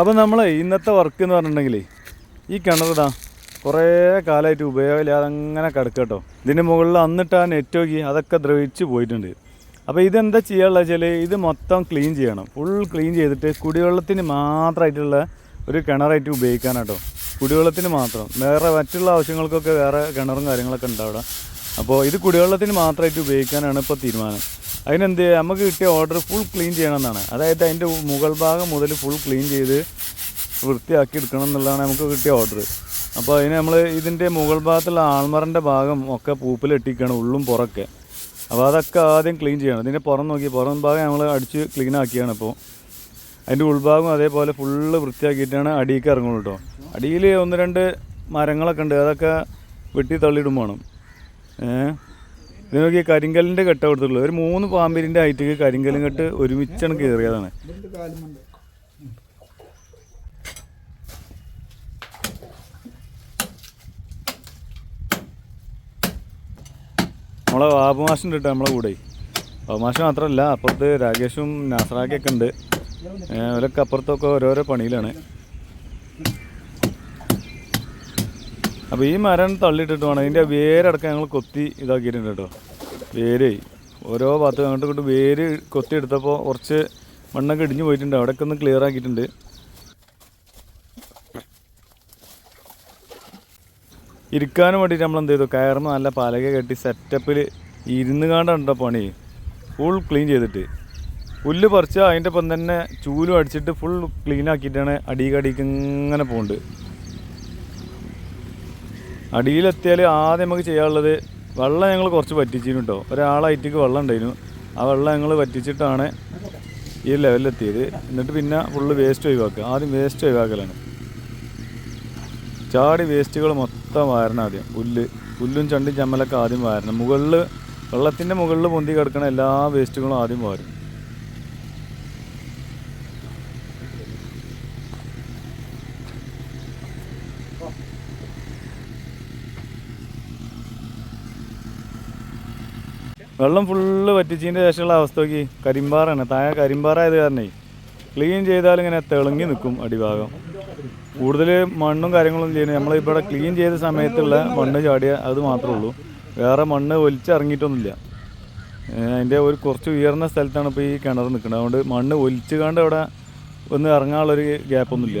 അപ്പോൾ നമ്മൾ ഇന്നത്തെ വർക്ക് എന്ന് പറഞ്ഞിട്ടുണ്ടെങ്കിൽ ഈ കിണറിടാ കുറേ കാലമായിട്ട് ഉപയോഗമില്ലാതെ അങ്ങനെ കിടക്കുക കേട്ടോ. ഇതിന്റെ മുകളിൽ അന്നിട്ട് ആ നെറ്റ് നോക്കി അതൊക്കെ ദ്രവിച്ച് പോയിട്ടുണ്ട്. അപ്പോൾ ഇതെന്താ ചെയ്യാനുള്ള വെച്ചാൽ ഇത് മൊത്തം ക്ലീൻ ചെയ്യണം. ഫുൾ ക്ലീൻ ചെയ്തിട്ട് കുടിവെള്ളത്തിന് മാത്രമായിട്ടുള്ള ഒരു കിണറായിട്ട് ഉപയോഗിക്കാനാട്ടോ. കുടിവെള്ളത്തിന് മാത്രം. വേറെ മറ്റുള്ള ആവശ്യങ്ങൾക്കൊക്കെ വേറെ കിണറും കാര്യങ്ങളൊക്കെ ഉണ്ട് അവിടെ അപ്പോൾ ഇത് കുടിവെള്ളത്തിന് മാത്രമായിട്ട് ഉപയോഗിക്കാനാണ് ഇപ്പോൾ തീരുമാനം. അതിനെന്ത്? നമുക്ക് കിട്ടിയ ഓർഡർ ഫുൾ ക്ലീൻ ചെയ്യണമെന്നാണ്. അതായത് അതിന്റെ മുകൾ ഭാഗം മുതൽ ഫുൾ ക്ലീൻ ചെയ്ത് വൃത്തിയാക്കി എടുക്കണം എന്നുള്ളതാണ് നമുക്ക് കിട്ടിയ ഓർഡർ അപ്പോൾ അതിന് നമ്മൾ ഇതിന്റെ മുകൾ ഭാഗത്തുള്ള ആൾമറിന്റെ ഭാഗം ഒക്കെ പൂപ്പിലിട്ടിരിക്കുകയാണ് ഉള്ളും പുറമൊക്കെ. അപ്പോൾ അതൊക്കെ ആദ്യം ക്ലീൻ ചെയ്യണം. ഇതിന്റെ പുറം നോക്കി പുറം ഭാഗം നമ്മൾ അടിച്ച് ക്ലീൻ ആക്കിയാണ് ഇപ്പോൾ അതിന്റെ ഉൾഭാഗം അതേപോലെ ഫുള്ള് വൃത്തിയാക്കിയിട്ടാണ് അടിയിലേക്ക് ഇറങ്ങുള്ളൂ കേട്ടോ. അടിയിൽ ഒന്ന് രണ്ട് മരങ്ങളൊക്കെ ഉണ്ട്. അതൊക്കെ വെട്ടി തള്ളിയിടും വേണം. ഏഹ് നോക്കി കരിങ്കല്ലിന്റെ കെട്ട കൊടുത്തുള്ളൂ ഒരു മൂന്ന് പാമ്പിരിന്റെ ഹൈറ്റിക്ക് കരിങ്കലും കെട്ട് ഒരുമിച്ചാണ് കയറിയതാണ് നമ്മളെ വാബുമാഷുണ്ട് കേട്ടോ നമ്മളെ കൂടെ. ബാബുമാഷ് മാത്രമല്ല അപ്പുറത്ത് രാകേഷും നാസറാക്കൊക്കെ ഉണ്ട്. അവരൊക്കെ അപ്പുറത്തൊക്കെ ഓരോരോ പണിയിലാണ്. അപ്പോൾ ഈ മരം തള്ളിയിട്ടിട്ട് വേണം. ഇതിന്റെ വേരടക്കം ഞങ്ങൾ കൊത്തി ഇതാക്കിയിട്ടുണ്ട് കേട്ടോ. വേര്. ഓരോ ഭാഗത്ത് അങ്ങോട്ട് ഇങ്ങോട്ട് വേര് കൊത്തി എടുത്തപ്പോൾ കുറച്ച് മണ്ണൊക്കെ ഇടിഞ്ഞു പോയിട്ടുണ്ട്. അവിടെയൊക്കെ ഒന്ന് ക്ലിയർ ആക്കിയിട്ടുണ്ട്. ഇരിക്കാനും വേണ്ടിയിട്ട് നമ്മൾ എന്ത് ചെയ്തു? കയറുന്ന. നല്ല പലക കെട്ടി സെറ്റപ്പിൽ ഇരുന്ന് കാണ്ടുണ്ടോ പണി. ഫുൾ ക്ലീൻ ചെയ്തിട്ട്. പുല്ല് പറിച്ച് അതിന്റെ ഒപ്പം തന്നെ ചൂലും അടിച്ചിട്ട് ഫുൾ ക്ലീൻ ആക്കിയിട്ടാണ് അടിക്കടിക്ക് ഇങ്ങനെ പോകുന്നുണ്ട് അടിയിലെത്തിയാൽ ആദ്യം നമുക്ക് ചെയ്യാനുള്ളത് വെള്ളം ഞങ്ങൾ കുറച്ച് പറ്റിച്ചിരുന്നു കേട്ടോ ഒരാളായിട്ടേക്ക് വെള്ളം ഉണ്ടായിരുന്നു. ആ വെള്ളം ഞങ്ങൾ പറ്റിച്ചിട്ടാണ് ഈ ലെവലിലെത്തിയത്. എന്നിട്ട് പിന്നെ ഫുള്ള് വേസ്റ്റ് ഒഴിവാക്കുക. ആദ്യം വേസ്റ്റ് ഒഴിവാക്കലാണ്. ചാടി വേസ്റ്റുകൾ മൊത്തം വാരണം ആദ്യം. പുല്ല് പുല്ലും ചണ്ടും ചമ്മലൊക്കെ ആദ്യം വാരണം മുകളിൽ വെള്ളത്തിന്റെ മുകളിൽ പൊന്തി കിടക്കണ എല്ലാ വേസ്റ്റുകളും ആദ്യം വാരും വെള്ളം ഫുള്ള് വറ്റിച്ചതിന്റെ ശേഷമുള്ള അവസ്ഥ നോക്കി. കരിമ്പാറാണ്. താഴെ കരിമ്പാറായത് കാരണേ ക്ലീൻ ചെയ്താൽ ഇങ്ങനെ തിളങ്ങി നിൽക്കും അടിഭാഗം. കൂടുതൽ മണ്ണും കാര്യങ്ങളും ചെയ്യുന്നത് നമ്മളിപ്പോൾ ക്ലീൻ ചെയ്ത സമയത്തുള്ള മണ്ണ് ചാടിയ അത് മാത്രമേ ഉള്ളൂ. വേറെ മണ്ണ് ഒലിച്ചിറങ്ങിയിട്ടൊന്നുമില്ല. അതിന്റെ ഒരു കുറച്ച് ഉയർന്ന സ്ഥലത്താണ് ഇപ്പോൾ ഈ കിണർ നിൽക്കുന്നത്. അതുകൊണ്ട് മണ്ണ് ഒലിച്ച് കണ്ട് അവിടെ ഒന്ന് ഇറങ്ങാനുള്ളൊരു ഗ്യാപ്പൊന്നുമില്ല.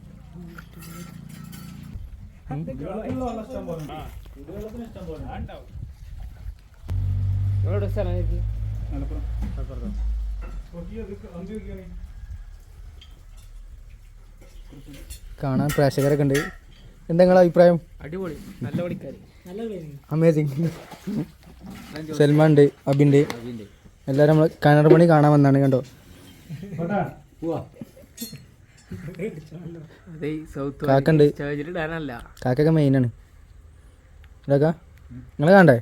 എവിടെ? കാണാൻ പ്രേക്ഷകരൊക്കെ ഉണ്ട്. എന്താ നിങ്ങളെ അഭിപ്രായം? അടിപൊളി. നല്ല പണിക്കാര്. അമേസിങ് സൽമാൻ ഉണ്ട് അബിന്റെ എല്ലാവരും നമ്മൾ കനർ പണി കാണാൻ വന്നാണ് കണ്ടോ? പോവാ കാക്കണ്ട്. കാക്കൊക്കെ മെയിനാണ് ഇതൊക്കെ നിങ്ങൾ കണ്ടേ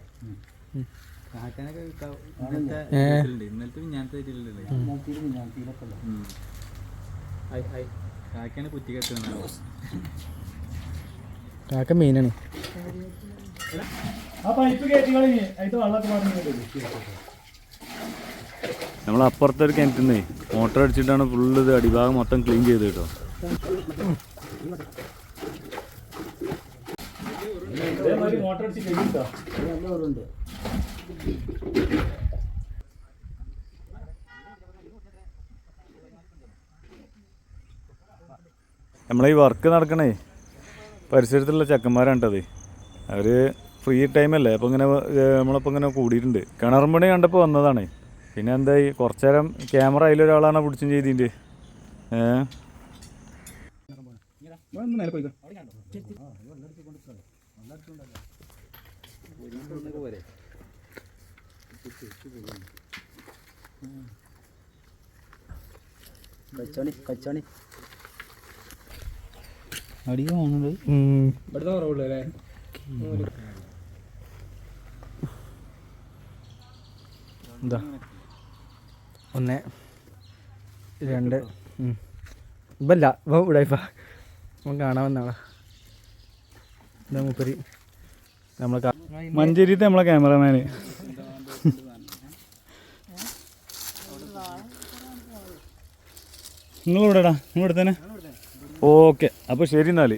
കാക്ക മെയിനാണ് ആ പൈപ്പ് കയറ്റി കാക്കാനെ അതിന്റെ കെട്ടുന്ന കാക്ക മെയിനാണ് നമ്മൾ അപ്പുറത്തെ ഒരു കിണറ്റിന്ന് മോട്ടർ അടിച്ചിട്ടാണ് ഫുള്ള് ഇത് അടിഭാഗം മൊത്തം ക്ലീൻ ചെയ്ത് കേട്ടോ. നമ്മളെ ഈ വർക്ക് നടക്കണേ പരിസരത്തുള്ള ചെക്കന്മാരാണ്ടത്. അവർ ഫ്രീ ടൈമല്ലേ അപ്പോൾ ഇങ്ങനെ നമ്മളപ്പോ ഇങ്ങനെ കൂടിയിട്ടുണ്ട്. കിണറുമ്പണി കണ്ടപ്പോൾ വന്നതാണേ. പിന്നെ എന്തായി കുറച്ചു നേരം ക്യാമറ അതിലൊരാളാണ് പിടിച്ചും ചെയ്തിട്ടുണ്ട് ഏ? എന്താ ഒന്ന് രണ്ട് ഇപ്പല്ല ഇപ്പം ഇവിടെ ഇപ്പം. ഇപ്പം വന്നാളാ എന്താ നമ്മൾ നമ്മളെ മഞ്ചേരിത്തെ നമ്മളെ ക്യാമറമാന് നിങ്ങൾ നിങ്ങളിവിടെ തന്നെ ഓക്കെ അപ്പോൾ ശരി എന്നാൽ